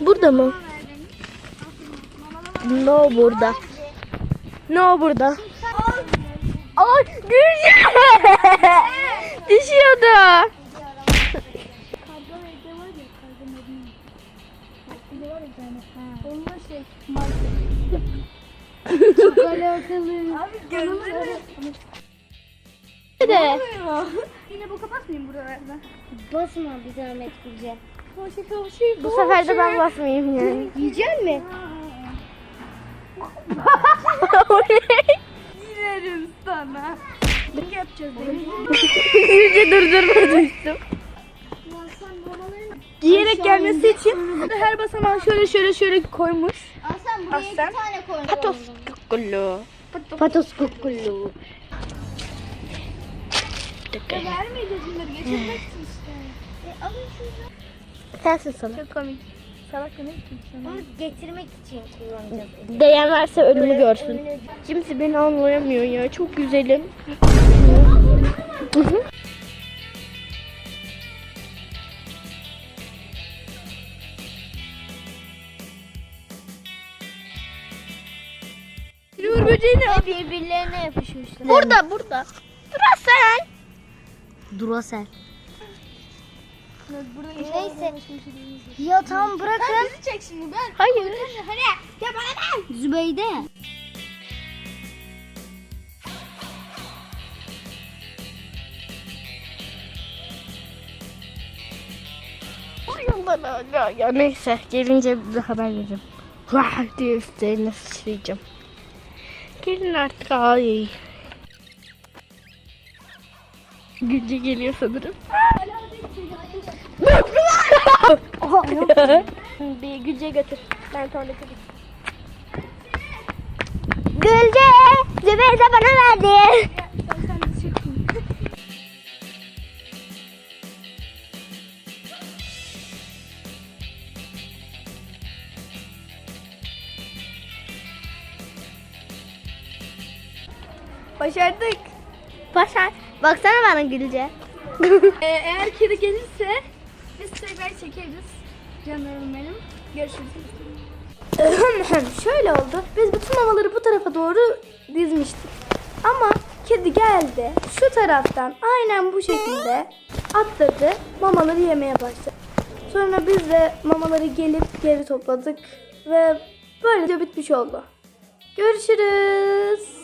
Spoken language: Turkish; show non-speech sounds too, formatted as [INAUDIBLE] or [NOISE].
Burada mı? No burada. No burada. Ay Gülce! Düşüyordu. Çok alakalı. Abi gözleri. De. Yine bu kapatmayayım buralarda. Basma bir zahmet Gülce. Hoşça kavuşayım. Bu sefer de ben basmayayım yani. [LAUGHS] Yiyecek mi? Girerim [LAUGHS] sana. Ne yapacağız benim? Gülce durdurma düştüm. Giyerek gelmesi için her basamağı şöyle şöyle şöyle koymuş. Aslan buraya Aslan. iki tane koy. Patos kukulu. Patos kukulu. Vermeyeceğiz bunları geçirmek için işte. E, alın şunu. Sensin sana. Çok komik. Salak ne için Onu getirmek için kullanacağız. Değen varsa ölümü görsün. Kimse beni anlayamıyor ya. Çok güzelim. Hı hı. Silver böceği ne? Birbirlerine yapışmışlar. Burada burada. Dur sen. Burada Neyse. Ya tamam bırakın. Bizi çek şimdi ben. Hayır. Hani ya bana ne? Zübeyde. Yollara ya, ya neyse gelince bir haber veririm. Vah diye üstlerine sıçrayacağım. Gelin artık ay. Gülce geliyor sanırım. [LAUGHS] bir Gülce götür. Ben sonra götüreyim. Gülce. Zübeyde bana verdi. Şimdi. Başardık. Baksana bana Gülce. [LAUGHS] Ee, eğer kedi gelirse biz tekrar çekeriz. Canlarım benim. Görüşürüz. [LAUGHS] Şöyle oldu. Biz bütün mamaları bu tarafa doğru dizmiştik. Ama kedi geldi. Şu taraftan aynen bu şekilde atladı. Mamaları yemeye başladı. Sonra biz de mamaları gelip geri topladık. Ve böylece bitmiş oldu. Görüşürüz.